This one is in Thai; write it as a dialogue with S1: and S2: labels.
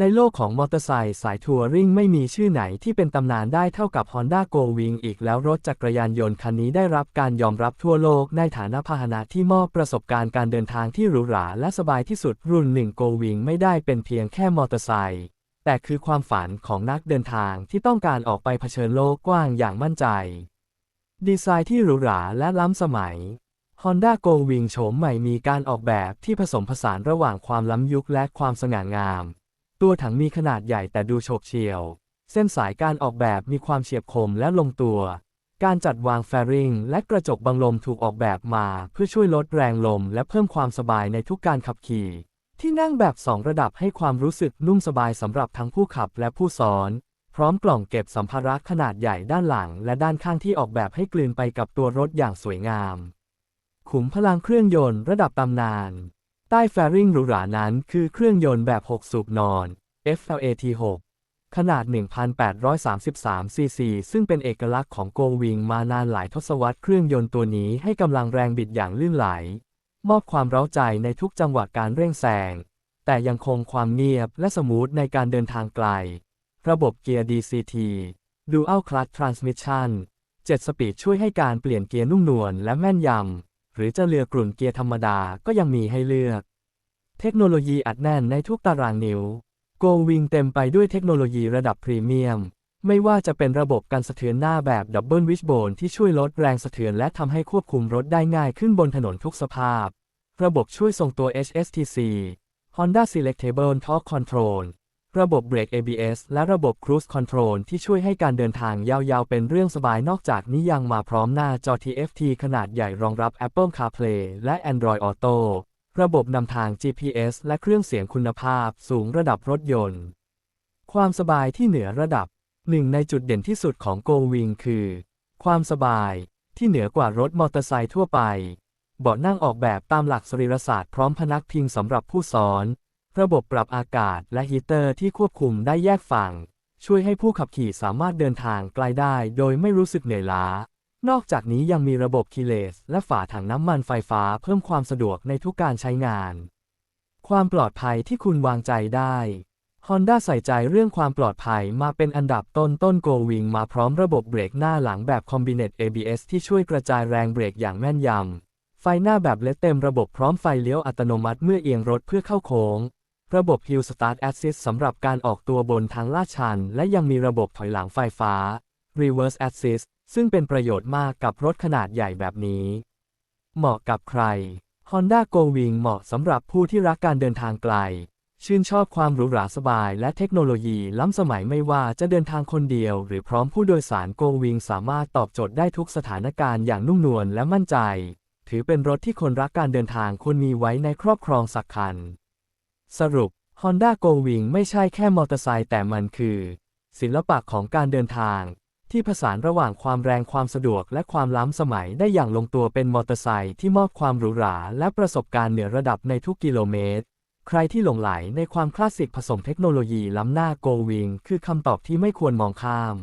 S1: ในโลกของมอเตอร์ไซค์สายทัวริงไม่มีชื่อไหนที่เป็นตำนานได้เท่ากับ Honda Go Wing อีกแล้วรถจักรยานยนต์คันนี้ได้รับการยอมรับทั่วโลกในฐานะพาหนะที่มอบประสบการณ์การเดินทางที่หรูหราและสบายที่สุดรุ่นหนึ่ง Go Wing ไม่ได้เป็นเพียงแค่มอเตอร์ไซค์แต่คือความฝันของนักเดินทางที่ต้องการออกไปเผชิญโลกกว้างอย่างมั่นใจ ดีไซน์ที่หรูหราและล้ำสมัย Honda Go Wing โฉมใหม่มีการออกแบบที่ผสมผสานระหว่างความล้ำยุคและความสง่างาม ตัวถังมีขนาดใหญ่แต่ดูโฉบเฉี่ยว เส้นสายการออกแบบมีความเฉียบคมและลงตัว การจัดวางแฟริงและกระจกบังลมถูกออกแบบมาเพื่อช่วยลดแรงลมและเพิ่มความสบายในทุกการขับขี่ ที่นั่งแบบสองระดับให้ความรู้สึกนุ่มสบายสำหรับทั้งผู้ขับและผู้ซ้อน พร้อมกล่องเก็บสัมภาระขนาดใหญ่ด้านหลัง และด้านข้างที่ออกแบบให้กลืนไปกับตัวรถอย่างสวยงาม ขุมพลังเครื่องยนต์ระดับตำนาน ใต้แฟริงหรูหรานั้นคือเครื่องยนต์แบบ 6 สูบนอน FLAT6 ขนาด 1,833 ซีซี ซึ่งเป็นเอกลักษณ์ของโกวิงมานานหลายทศวรรษเครื่องยนต์ตัวนี้ให้กำลังแรงบิดอย่างลื่นไหล มอบความเร้าใจในทุกจังหวะการเร่งแซง แต่ยังคงความเงียบและสมูทในการเดินทางไกล ระบบเกียร์ DCT Dual Clutch Transmission 7 สปีดช่วยให้การเปลี่ยนเกียร์นุ่มนวลและแม่นยำ หรือจะเลือกกลุ่นเกียร์ธรรมดาก็ยังมีให้เลือก เทคโนโลยีอัดแน่นในทุกตารางนิ้ว Go Wing เต็มไปด้วยเทคโนโลยีระดับพรีเมียม ไม่ว่าจะเป็นระบบการสะเทือนหน้าแบบดับเบิลวิชโบนที่ช่วยลดแรงสะเทือนและทำให้ควบคุมรถได้ง่ายขึ้นบนถนนทุกสภาพ ระบบช่วยทรงตัว HSTC Honda Selectable Torque Control ระบบเบรก ABS และระบบ Cruise Control ที่ช่วยให้การเดินทางยาวๆ เป็นเรื่องสบายนอกจากนี้ยังมาพร้อมหน้าจอ TFT ขนาดใหญ่รองรับ Apple CarPlay และ Android Auto ระบบนำทาง GPS และเครื่องเสียงคุณภาพสูงระดับรถยนต์ ความสบายที่เหนือระดับหนึ่งในจุดเด่นที่สุดของ Go Wing คือ ความสบายที่เหนือกว่ารถมอเตอร์ไซค์ทั่วไป เบาะนั่งออกแบบตามหลักสรีรศาสตร์พร้อมพนักพิงสำหรับผู้ซ้อน ระบบปรับอากาศและฮีเตอร์ที่ควบคุมได้แยกฝั่ง ช่วยให้ผู้ขับขี่สามารถเดินทางไกลได้โดยไม่รู้สึกเหนื่อยล้า นอกจากนี้ยังมีระบบคีเลสและฝาถังน้ำมันไฟฟ้าเพิ่มความสะดวกในทุกการใช้งาน ความปลอดภัยที่คุณวางใจได้ Honda ใส่ใจเรื่องความปลอดภัยมาเป็นอันดับต้นต้น Go Wing มาพร้อมระบบเบรกหน้าหลังแบบ Combinate ABS ที่ช่วยกระจายแรงเบรกอย่างแม่นยำไฟหน้าแบบเลดเต็มระบบพร้อมไฟเลี้ยวอัตโนมัติเมื่อเอียงรถเพื่อเข้าโค้ง ระบบ Hill Start Assist สำหรับการออกตัวบนทางลาดชัน และยังมีระบบถอยหลังไฟฟ้า Reverse Assist ซึ่งเป็นประโยชน์มากกับรถขนาดใหญ่แบบนี้ เหมาะกับใคร Honda Go Wing เหมาะสำหรับผู้ที่รักการเดินทางไกล ชื่นชอบความหรูหราสบายและเทคโนโลยีล้ำสมัยไม่ว่าจะเดินทางคนเดียว หรือพร้อมผู้โดยสาร Go Wing สามารถตอบโจทย์ได้ทุกสถานการณ์อย่างนุ่มนวลและมั่นใจ ถือเป็นรถที่คนรักการเดินทางควรมีไว้ในครอบครองสักคัน สรุป Honda Go Wing ไม่ใช่แค่มอเตอร์ไซค์แต่มันคือ ศิลปะของการเดินทาง ที่ผสานระหว่างความแรงความสะดวกและความล้ำสมัยได้อย่างลงตัวเป็นมอเตอร์ไซค์ที่มอบความหรูหราและประสบการณ์เหนือระดับในทุกกิโลเมตร ใครที่หลงไหลในความคลาสสิกผสมเทคโนโลยีล้ำหน้า Go Wing คือคำตอบที่ไม่ควรมองข้าม